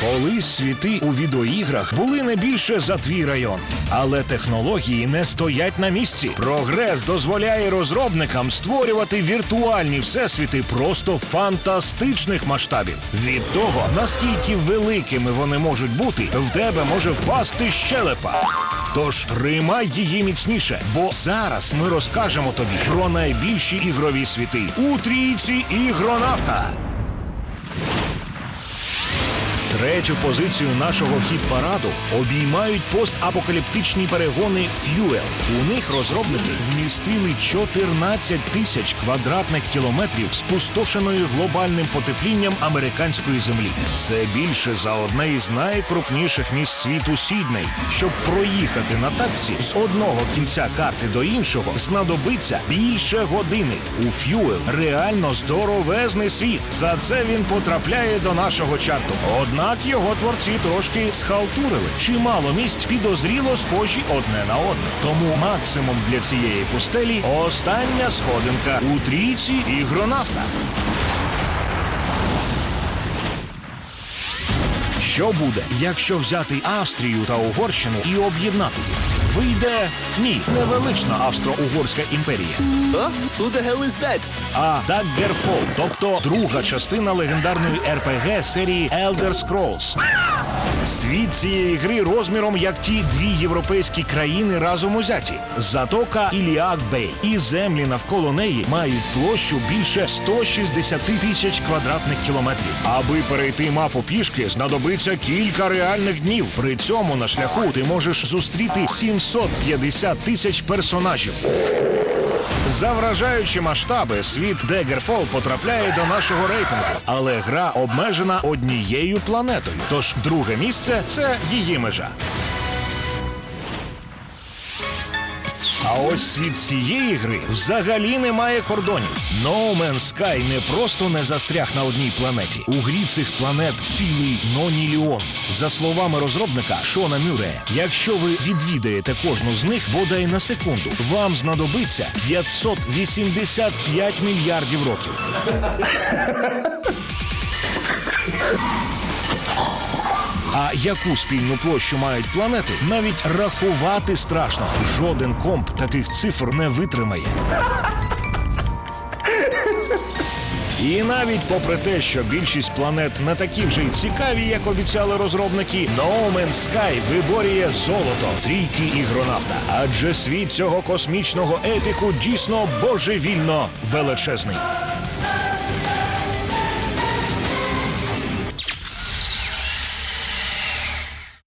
Колись світи у відеоіграх були не більше за твій район. Але технології не стоять на місці. Прогрес дозволяє розробникам створювати віртуальні всесвіти просто фантастичних масштабів. Від того, наскільки великими вони можуть бути, в тебе може впасти щелепа. Тож тримай її міцніше, бо зараз ми розкажемо тобі про найбільші ігрові світи у трійці ігронавта. Третю позицію нашого хіт-параду обіймають постапокаліптичні перегони Fuel. У них розробники вмістили 14 тисяч квадратних кілометрів спустошеної глобальним потеплінням американської землі. Це більше за одне із найкрупніших міст світу Сідней. Щоб проїхати на таксі з одного кінця карти до іншого, знадобиться більше години. У Fuel реально здоровезний світ. За це він потрапляє до нашого чарту. Однак його творці трошки схалтурили. Чимало місць підозріло схожі одне на одне. Тому максимум для цієї пустелі остання сходинка у трійці ігронавта. Що буде, якщо взяти Австрію та Угорщину і об'єднати їх? Вийде ні, не велична Австро-Угорська імперія, Huh? Who the hell is that? а Daggerfall, тобто друга частина легендарної РПГ серії Elder Scrolls. Світ цієї гри розміром як ті дві європейські країни разом узяті. Затока Іліак Бей і землі навколо неї мають площу більше 160 тисяч квадратних кілометрів. Аби перейти мапу пішки, знадобиться кілька реальних днів. При цьому на шляху ти можеш зустріти 750 тисяч персонажів. За вражаючі масштаби світ Дегерфол потрапляє до нашого рейтингу, але гра обмежена однією планетою. Тож друге місце це її межа. Ось світ цієї гри взагалі не має кордонів. No Man's Sky не просто не застряг на одній планеті. У грі цих планет цілий ноніліон. За словами розробника Шона Мюрея, якщо ви відвідаєте кожну з них бодай на секунду, вам знадобиться 585 мільярдів років. Яку спільну площу мають планети, навіть рахувати страшно. Жоден комп таких цифр не витримає. І навіть попри те, що більшість планет не такі вже й цікаві, як обіцяли розробники, No Man's Sky виборює золото трійки ігронавта. Адже світ цього космічного епіку дійсно божевільно величезний.